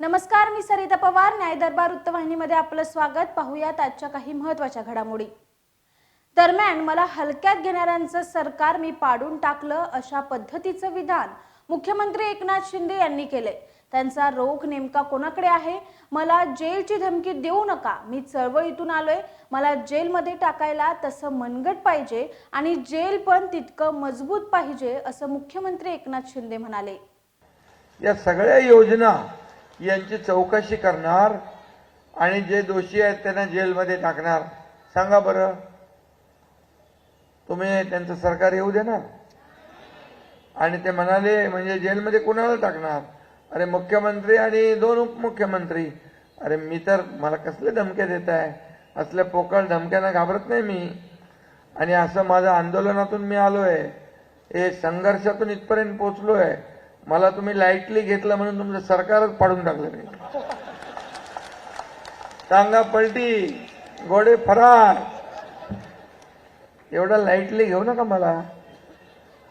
नमस्कार मी सरिता पवार. न्याय दरबार वृत्तवाहिनीमध्ये आपलं स्वागत. पाहूयात आजच्या काही महत्त्वाच्या घडामोडी. दरम्यान मला हलक्यात घेणाऱ्यांचं सरकार मी पाडून टाकलं अशा पद्धतीचं विधान मुख्यमंत्री एकनाथ शिंदे यांनी केलंय. त्यांचा रोख नेमका कोणाकडे आहे? मला जेलची धमकी देऊ नका. मी चळवळीतून आलोय. मला जेलमध्ये टाकायला तसं मनगट पाहिजे आणि जेल पण तितकं मजबूत पाहिजे असं मुख्यमंत्री एकनाथ शिंदे म्हणाले. या सगळ्या योजना यांची चौकशी करणार आणि जे दोषी आहेत त्यांना जेलमध्ये टाकणार. सांगा बरं. तुम्ही त्यांचं सरकार येऊ देणार? आणि ते म्हणाले म्हणजे जेलमध्ये कुणाला टाकणार? अरे मुख्यमंत्री आणि दोन उपमुख्यमंत्री. अरे मी तर मला कसले धमक्या देत आहे असल्या पोकळ धमक्यांना घाबरत नाही मी. आणि असं माझ्या आंदोलनातून मी आलो आहे हे संघर्षातून इथपर्यंत पोचलो आहे मला तुम्ही लाईटली घेतलं म्हणून तुमचं सरकारच पाडून टाकलं नाही टांगा पलटी गोडे फरार. एवढा लाईटली घेऊ नका मला.